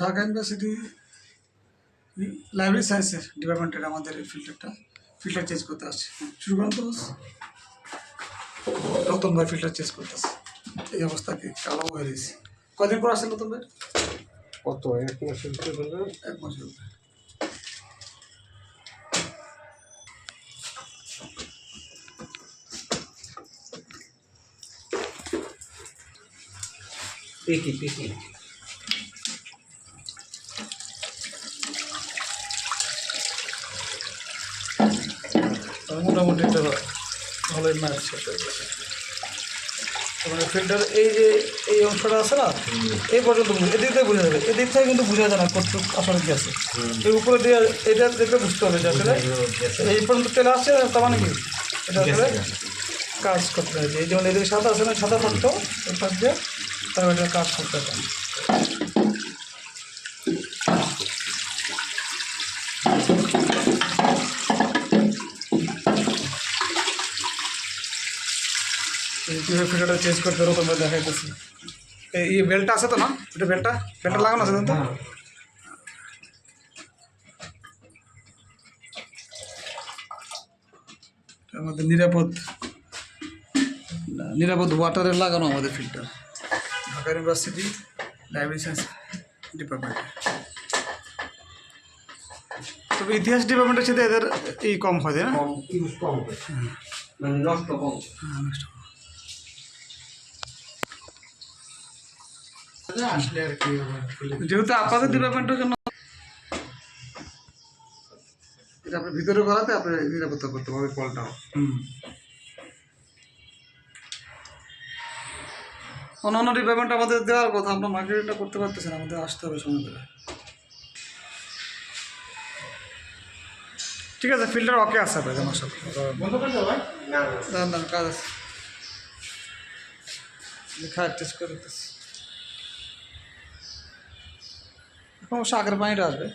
Dhaka university library সায়েন্সের ডিপার্টমেন্টের আমাদের এই ফিল্টারটা ফিল্টার চেঞ্জ করতে আসছে। শুরু করুন তো। রতন ভাই ফিল্টার চেঞ্জ করতে করতেছে। এই অবস্থাকে কালো হয়ে রয়েছে। কদিন পর আসেন রতন ভাই? কত? এক ভিতরে এক মাস হলো। পিকি মোটামুটি এটা ভালোই ম্যাচ গেছে। মানে ফিল্টার এই যে এই অংশটা আছে না এই পর্যন্ত এদিক থেকে বোঝা যাবে। এদিক থেকে কিন্তু বোঝা যায় না কতটুকু আসলে কি আছে। এই উপরে দিয়ে এটা দেখলে বুঝতে হবে যে আসলে এই পর্যন্ত চলে আসছে তার মানে কি? এটা আসলে কাজ করতে হবে। এই যেমন এদিকে সাদা আছে না সাদা থাকতো পাশ দিয়ে এটা কাজ করতে হবে। কীভাবে ফিল্টারটা চেঞ্জ করতে হবে তোমরা দেখাইতেছি। এই এই বেলটা আছে তো না? এটা বেলটা? বেলটা লাগানো আছে তো এটা আমাদের নিরাপদ নিরাপদ ওয়াটারে লাগানো আমাদের filter Dhaka university library science department তবে ইতিহাস ডিপার্টমেন্টের সাথে এদের এই কম হয় তাই না? কম কম মানে নষ্ট কম। হ্যাঁ, নষ্ট। আসলে আর কি যেহেতু আপনাদের ডিপার্টমেন্টের জন্য এটা আপনার ভিতরে করাতে আপনি নিরাপত্তা করতে পারবেন কলটাও হুম। অন্যান্য ডিপার্টমেন্ট আমাদের দেওয়ার কথা আমরা মার্কেটিংটা করতে পারতেছেন আমাদের আসতে হবে সময় করে। ঠিক আছে ফিল্টার ওকে আছে আপনার আমার সাথে বন্ধ করে দাও ভাই না না কাজ আছে। লেখা টেস্ট করে দিতেছি অবশ্য আগের পানিটা আসবে।